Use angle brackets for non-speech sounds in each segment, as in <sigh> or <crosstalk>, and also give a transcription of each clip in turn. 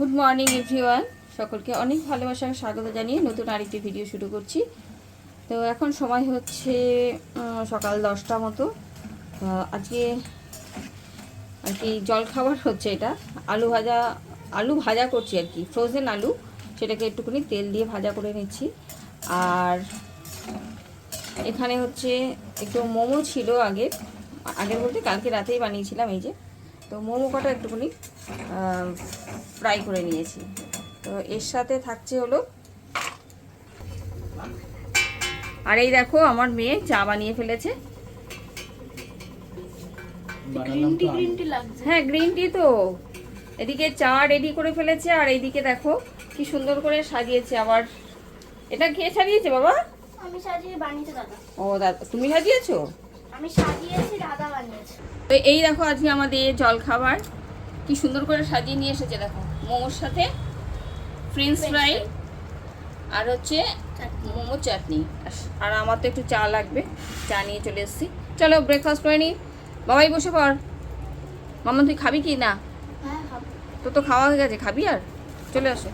Good morning everyone সকলকে অনেক ভালোবাসার স্বাগত জানিয়ে নতুন আরেকটি ভিডিও শুরু করছি। তো এখন সময় হচ্ছে সকাল দশটা মতো। আজকে আর কি জল খাবার হচ্ছে এটা। আলু ভাজা আলু ভাজা করছি আর কি। ফ্রোজেন আলু, সেটাকে একটুখানি তেল দিয়ে ভাজা করে নিচ্ছি। আর এখানে হচ্ছে একটু মোমো ছিল আগে। আগের বলতে কালকে রাতেই বানিয়েছিলাম এই যে। তো মোমো কটা একটুখানি ফ্রাই করে নিয়েছি। তো এর সাথে থাকছে হলো আর এই দেখো আমার মেয়ে চা বানিয়ে ফেলেছে। হ্যাঁ গ্রিন টি তো। এদিকে চা রেডি করে ফেলেছে আর এইদিকে দেখো কি সুন্দর করে সাজিয়েছে আবার। এটা কে সাজিয়েছে বাবা? আমি সাজিয়ে বানিয়েছি দাদা। ও দাদা তুমি সাজিয়েছো? আমি সাজিয়েছি দাদা বানিয়েছে। তো এই দেখো আজকে আমাদের জল খাবার কি সুন্দর করে সাজিয়ে নিয়ে এসেছে দেখো। মোমোর সাথে ফ্রেঞ্চ ফ্রাই আর হচ্ছে মোমো চাটনি। আর- আমার তো একটু চা লাগবে চা নিয়ে চলে এসেছি। চলো ব্রেকফাস্ট করে নিই। বাবাই বসে পড়। মামা তুই খাবি কি? না। হ্যাঁ তো তো খাওয়া হয়ে গেছে খাবি আর? চলে আসো।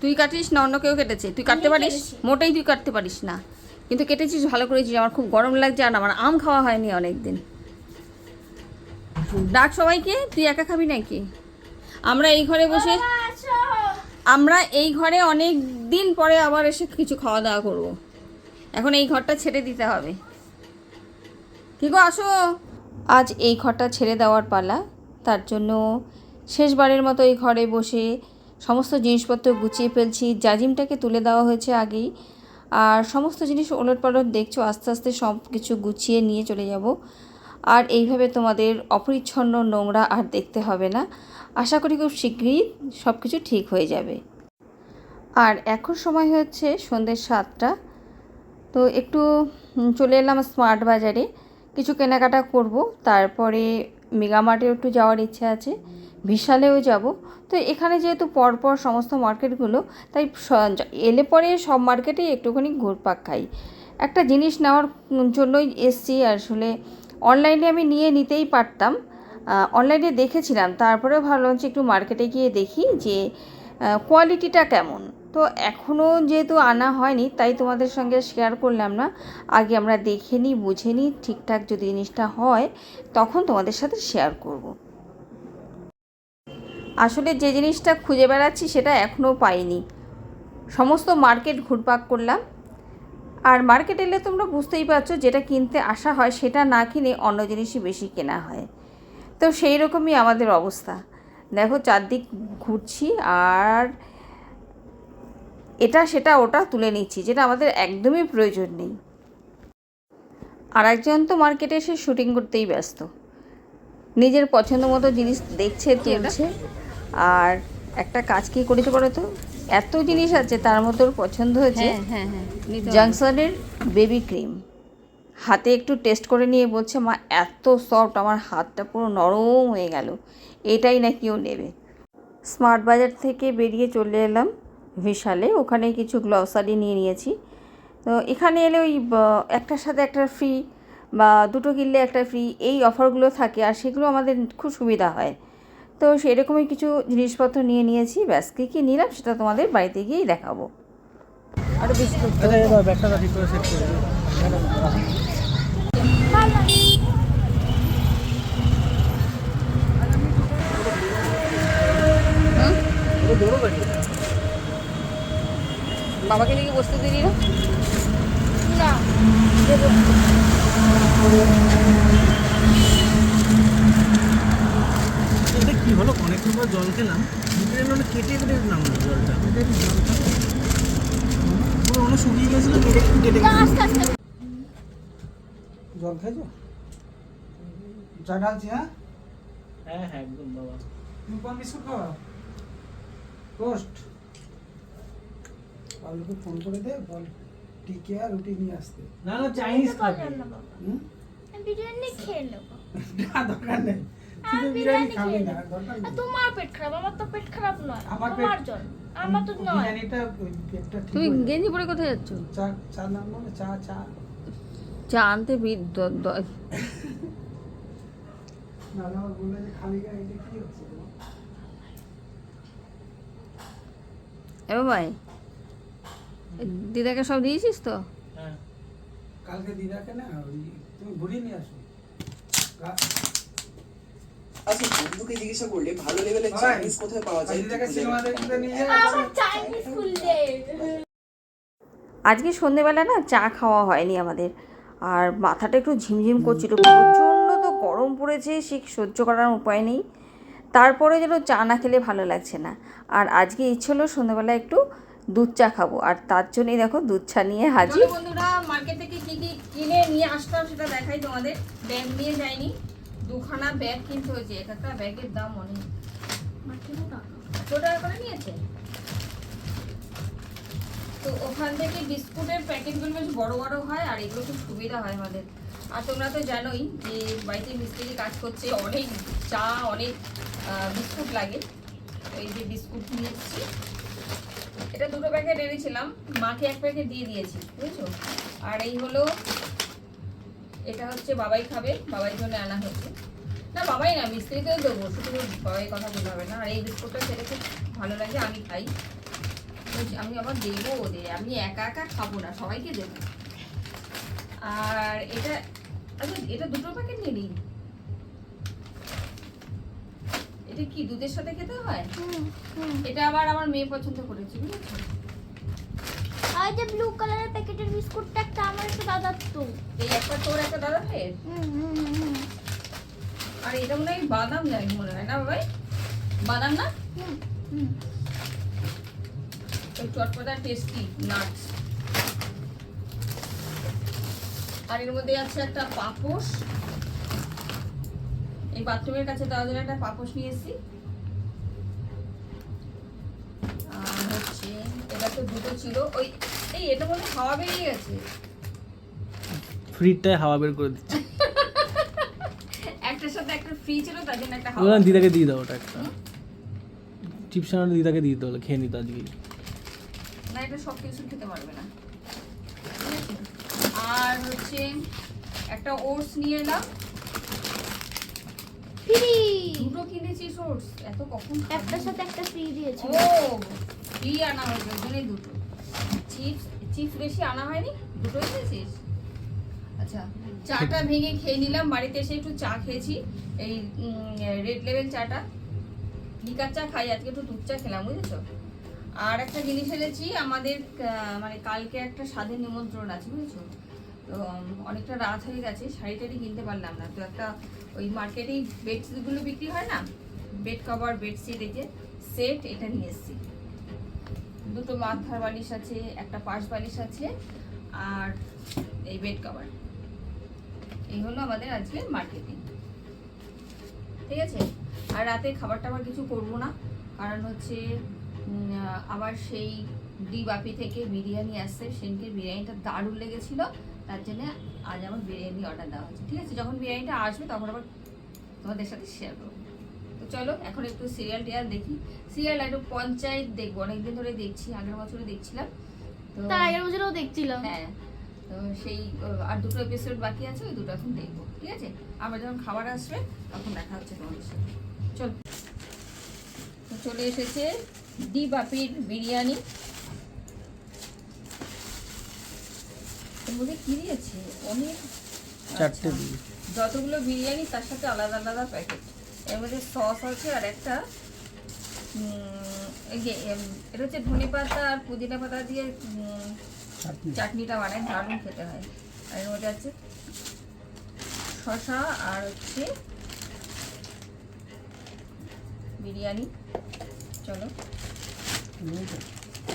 তুই কাটিস না অন্য কেউ কেটেছে। তুই কাটতে পারিস? মোটেই তুই কাটতে পারিস না। কিন্তু কেটেছিস ভালো করেছিস আমার খুব গরম লাগছে আর আমার আম খাওয়া হয়নি অনেক দিন ডাক সবাইকে? তুই একা খাবি নাকি? আমরা এই ঘরে বসে আমরা এই ঘরে অনেক দিন পরে আবার এসে কিছু খাওয়া দাওয়া করব। এখন এই ঘরটা ছেড়ে দিতে হবে। কি গো আসো। আজ এই ঘরটা ছেড়ে দেওয়ার পালা। তার জন্য শেষবারের মতো এই ঘরে বসে সমস্ত জিনিসপত্র গুছিয়ে ফেলছি। জাজিমটাকে তুলে দেওয়া হয়েছে আগেই। আর সমস্ত জিনিস ওলট পালট দেখছ আস্তে আস্তে সব কিছু গুছিয়ে নিয়ে চলে যাব। আর এইভাবে তোমাদের অপরিচ্ছন্ন নোংরা আর দেখতে হবে না। আশা করি খুব শীঘ্রই সব কিছু ঠিক হয়ে যাবে। আর এখন সময় হচ্ছে সন্ধ্যে সাতটা। তো একটু চলে এলাম স্মার্ট বাজারে। কিছু কেনাকাটা করব। তারপরে মেগামার্টেও একটু যাওয়ার ইচ্ছে আছে। বিশালেও যাব। তো এখানে যেহেতু পরপর সমস্ত মার্কেটগুলো, তাই এলে পরে সব মার্কেটেই একটুখানি ঘুরপাক খাই। একটা জিনিস নেওয়ার জন্যই এসছি। আসলে অনলাইনে আমি নিয়ে নিতেই পারতাম। অনলাইনে দেখেছিলাম। তারপরে ভাবলাম যে একটু মার্কেটে গিয়ে দেখি যে কোয়ালিটিটা কেমন। তো এখনও যেহেতু আনা হয়নি, তাই তোমাদের সঙ্গে শেয়ার করলাম না। আগে আমরা দেখে নিই, বুঝে নিই, ঠিকঠাক যদি জিনিসটা হয়, তখন তোমাদের সাথে শেয়ার করব। আসলে যে জিনিসটা খুঁজে বেড়াচ্ছি, সেটা এখনও পাইনি। সমস্ত মার্কেট ঘুরপাক করলাম। আর মার্কেট এলে তোমরা বুঝতেই পারছ যেটা কিনতে আসা হয় সেটা না কিনে অন্য জিনিসই বেশি কেনা হয়। তো সেই রকমই আমাদের অবস্থা। দেখো চারদিক ঘুরছি আর এটা সেটা ওটা তুলে নিচ্ছি যেটা আমাদের একদমই প্রয়োজন নেই। আর একজন তো মার্কেটে এসে শুটিং করতেই ব্যস্ত। নিজের পছন্দ মতো জিনিস দেখছে তুলছে। আর একটা কাজ কি করেছে বলো তো? এত জিনিস আছে তার মধ্যে ওর পছন্দ হয়েছে হ্যাঁ হ্যাঁ জংশনের বেবি ক্রিম হাতে একটু টেস্ট করে নিয়ে বলছে মা এত সফট আমার হাতটা পুরো নরম হয়ে গেল। এটাই নাকি ও নেবে? স্মার্ট বাজার থেকে বেরিয়ে চলে এলাম বিশালে ওখানে কিছু গ্লসারি নিয়ে নিয়েছি। তো এখানে এলে ওই একটার সাথে একটা ফ্রি বা দুটো কিনলে একটা ফ্রি এই অফারগুলো থাকে। আর সেগুলো আমাদের খুব সুবিধা হয়। তো সেরকমই কিছু জিনিসপত্র নিয়ে নিয়েছি। ব্যাস কী কী নিলাম সেটা তোমাদের বাড়িতে গিয়েই দেখাবো। আরও বিস্কুট আচ্ছা বাবাকে দিকে বসতে দিলি না? না এটা কি হলো অনেকক্ষণ পর জল খেলাম মানে কেটে কেটে নামলো জলটা। পুরো অনেক শুকিয়ে গেছিল কেটে কেটে জল খাইছো? চা ঢালছি হ্যাঁ? হ্যাঁ হ্যাঁ একদম বাবা। তুমি কোন বিস্কুট খাওয়া টোস্ট বাবলুকে ফোন করে দে বল টিকে আর রুটি নিয়ে আসতে। না না চাইনিজ খাবে। বিরিয়ানি খেয়ে নেব। না দরকার নেই। তুই বিরিয়ানি বিরিয়ানি খাবি না? নেব। দরকার আর নেই তোমার পেট খারাপ আমার তো পেট খারাপ নয় আমার পেট- জন্য আমার তো নয়। বিরিয়ানিটা পেটটা ঠিক তুমি গেঞ্জি পরে কোথায় যাচ্ছ? চা চা নাম না চা চা। চা আনতে বি- দ- দ- নাহলে যে খালি গাড়িতে কি হচ্ছে এ ভাই দিদাকে সব দিয়েছিস তো? হ্যাঁ। কালকে দিদাকে না তুমি ঘুরিয়ে নিয়ে আসো। আচ্ছা বন্ধুকে জিজ্ঞাসা করলে ভালো লেভেলের চাইনিজ কোথায় পাওয়া যায়? দিদাকে খুঁজে সিনেমা বের দেখতে করো। নিয়ে যাবে আবার চাইনিজ খুললে আজকে সন্ধেবেলা না চা খাওয়া হয়নি আমাদের। আর মাথাটা একটু ঝিমঝিম করছিল প্রচণ্ড তো গরম পড়েছে সে সহ্য করার উপায় নেই। তারপরে যেন চা না খেলে ভালো লাগছে না। আর আজকে ইচ্ছে হলো সন্ধ্যাবেলা একটু দুধ চা খাব। আর তার জন্যই দেখো দুধ চা নিয়ে হাজির। বন্ধুরা মার্কেট থেকে কি কি কিনে নিয়ে আসলাম সেটা দেখাই তোমাদের। ব্যাগ নিয়ে যাইনি। দুখানা ব্যাগ কিনতে হয়েছে এক একটা ব্যাগের দাম অনেক। কত টাকা করে নিয়েছে? তো ওখান থেকে বিস্কুটের প্যাকেটগুলো বেশ বড় বড় হয় আর এগুলো খুব সুবিধা হয় আমাদের। আর তোমরা তো জানোই যে বাড়িতে মিস্ত্রি কাজ করছে অনেক চা অনেক বিস্কুট লাগে। এই যে বিস্কুট নিয়ে এসেছি এটা দুটো প্যাকেট এনেছিলাম মাকে এক প্যাকেট দিয়ে দিয়েছি বুঝেছ? আর এই হলো এটা হচ্ছে বাবাই খাবে বাবাই জন্য আনা হয়েছে না বাবাই না মিস্ত্রিকেও দেবো শুধু বাবাই কথা বলতে হবে না। আর এই বিস্কুটটা খেতে খুব ভালো লাগে আমি খাই। আমি আবার দেবো ওদের আমি একা একা খাব না সবাইকে দেবো। আর এটা আচ্ছা এটা দুটো প্যাকেট নিলি এটা কি দুধের সাথে খেতে হয়? এটা আবার আমার মেয়ে পছন্দ করেছে বুঝেছ? আর যে ব্লু কালারের প্যাকেটের বিস্কুটটা একটা আমার একটা দাদার তো। এই একটা তোর একটা দাদা ভাইয়ের আর এটা মনে হয় বাদাম যায় মনে হয় না ভাই বাদাম না? চটপটা টেস্টি নাটস আর এর মধ্যে আছে একটা পাপোশ। এই বাথরুমের কাছে জন্য একটা পাপোশ নিয়ে এসেছি। তো দুটো ছিল। ওই এই এটা মনে হাওয়া বেরিয়ে গেছে। ফ্রিজটায় হাওয়া বের করে দিচ্ছি। একটার সাথে একটা ফ্রি ছিল তার জন্য একটা হাওয়া দিদাকে দিয়ে দাও ওটা একটা। চিপস আনাটা দিদাকে দিয়ে হলো খেয়ে নিত আজকে না এটা সব কিছু খেতে পারবে না। আর হচ্ছে একটা ওটস নিয়ে এলাম। ফ্রি! দুটো কিনেছিস ওটস এত কখন একটার সাথে একটা ফ্রি দিয়েছে ও! ফ্রি আনা হয়েছে ওই দুটো। চিপস চিপস বেশি আনা হয়নি দুটো এনেছিস? আচ্ছা। চাটা ভেঙে খেয়ে নিলাম বাড়িতে এসে একটু চা খেয়েছি এই রেড লেভেল চাটা। লিকার চা খাই আজকে একটু দুধ চা খেলাম বুঝেছ? আর একটা জিনিস এনেছি আমাদের মানে কালকে একটা স্বাধীন নিমন্ত্রণ আছে বুঝেছ? তো অনেকটা রাত হয়ে গেছে শাড়ি টাড়ি কিনতে পারলাম না। তো একটা ওই মার্কেটেই বেডশিটগুলো বিক্রি হয় না? বেড কভার বেডশিট এই যে সেট এটা নিয়ে এসেছি। দুটো মাথার বালিশ আছে, একটা পাশ বালিশ আছে, আর এই বেড কভার এই হলো আমাদের আজকে মার্কেটিং ঠিক আছে? আর রাতে খাবার টাবার কিছু করব না, কারণ হচ্ছে আবার সেই ডি বাপি থেকে বিরিয়ানি আসছে, সেদিনকে বিরিয়ানিটা দারুণ লেগেছিল, তার জন্য আজ আমার বিরিয়ানি অর্ডার দেওয়া হচ্ছে ঠিক আছে? যখন বিরিয়ানিটা আসবে, তখন আবার তোমাদের সাথে শেয়ার করব। চলো এখন একটু সিরিয়াল টিয়াল দেখি। সিরিয়াল একটু পঞ্চায়েত দেখব অনেকদিন ধরে দেখছি আগের বছরে দেখছিলাম। তো তার আগের বছরও দেখছিলাম। হ্যাঁ তো সেই আর দুটো এপিসোড বাকি আছে ওই দুটো এখন দেখব ঠিক আছে? আবার যখন খাবার আসবে তখন দেখা হচ্ছে তোমাদের সাথে। চল। চলে এসেছে ডি বাপির বিরিয়ানি মধ্যে কি দিয়েছে? অনেক চারটে আচ্ছা। দিয়ে। যতগুলো বিরিয়ানি তার সাথে আলাদা আলাদা প্যাকেট। এর মধ্যে সস আছে আর একটা এটা হচ্ছে ধনে পাতা আর পুদিনা পাতা দিয়ে চাটনিটা বানায় দারুণ খেতে হয়। আর এর মধ্যে আছে শশা আর হচ্ছে বিরিয়ানি। চলো।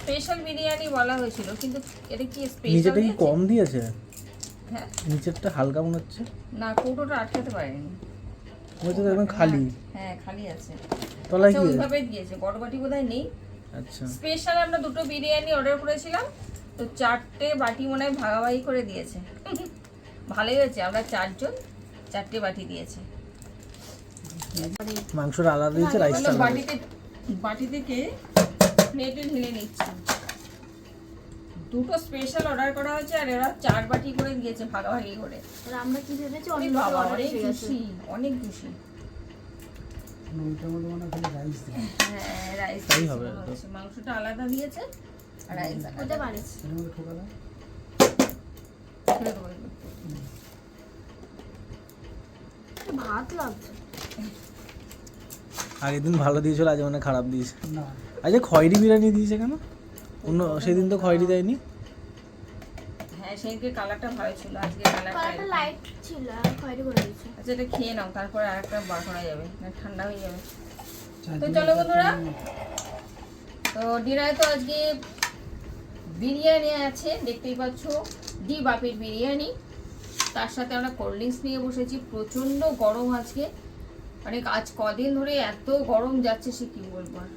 স্পেশাল বিরিয়ানি বলা হয়েছিল কিন্তু এটা কি স্পেশাল নিচেটা কি কম দিয়েছে? হ্যাঁ। নিচেরটা হালকা মনে হচ্ছে? না কৌটোটা আটকাতে পারেনি। ওই তো একদম খালি। হ্যাঁ খালি আছে। তলায় আচ্ছা কি ওইভাবে দিয়েছে বড় বাটি বোধহয় নেই। আচ্ছা। স্পেশাল আমরা দুটো বিরিয়ানি অর্ডার করেছিলাম তো চারটে বাটি মনে হয় ভাগাভাগি করে দিয়েছে। <laughs> ভালোই হয়েছে আমরা চারজন চারটে বাটি দিয়েছে। মাংসটা আলাদা দিয়েছে রাইসটা বাটিতে বাটি থেকে প্লেটে ঢেলে নিচ্ছি। দুটো স্পেশাল অর্ডার করা হয়েছে আর এরা চার বাটি করে দিয়েছে ভাগাভাগি করে। আর আমরা কি ভেবেছি? অনেক বাবা অনেক খুশি অনেক খুশি। হয় খালি রাইস দেয়। হ্যাঁ রাইস হবে মাংসটা আলাদা দিয়েছে আর রাইস। ভাত লাগছে। আগের দিন ভালো দিয়েছিল আজ মানে খারাপ দিয়েছে। না। আজকে খয়েরি বিরিয়ানি দিয়েছে কেন? অন্য সেদিন তো খয়েরি দেয়নি। হ্যাঁ সেদিনকে কালারটা ভালো ছিল আজকে কালারটা কালারটা লাইট ছিল খয়েরি করে দিয়েছে। আচ্ছা এটা খেয়ে নাও তারপরে আর বার করা যাবে না ঠান্ডা হয়ে যাবে। তো দিনের চলো বন্ধুরা তো ডিনারে তো আজকে বিরিয়ানি আছে দেখতেই পাচ্ছ ডি বাপির বিরিয়ানি। তার সাথে আমরা কোল্ড ড্রিঙ্কস নিয়ে বসেছি প্রচণ্ড গরম আজকে। মানে আজ কদিন ধরে এত গরম যাচ্ছে সে কি বলব আর।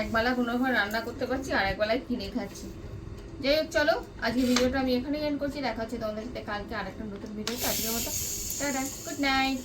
একবেলা কোনো ঘর রান্না করতে পারছি আর এক বেলায় কিনে খাচ্ছি। যাই হোক, চলো আজকে ভিডিওটা আমি এখানেই এন্ড করছি। দেখা হচ্ছে তোমাদের সাথে কালকে আরেকটা নতুন ভিডিওতে। আজকের মতো গুড নাইট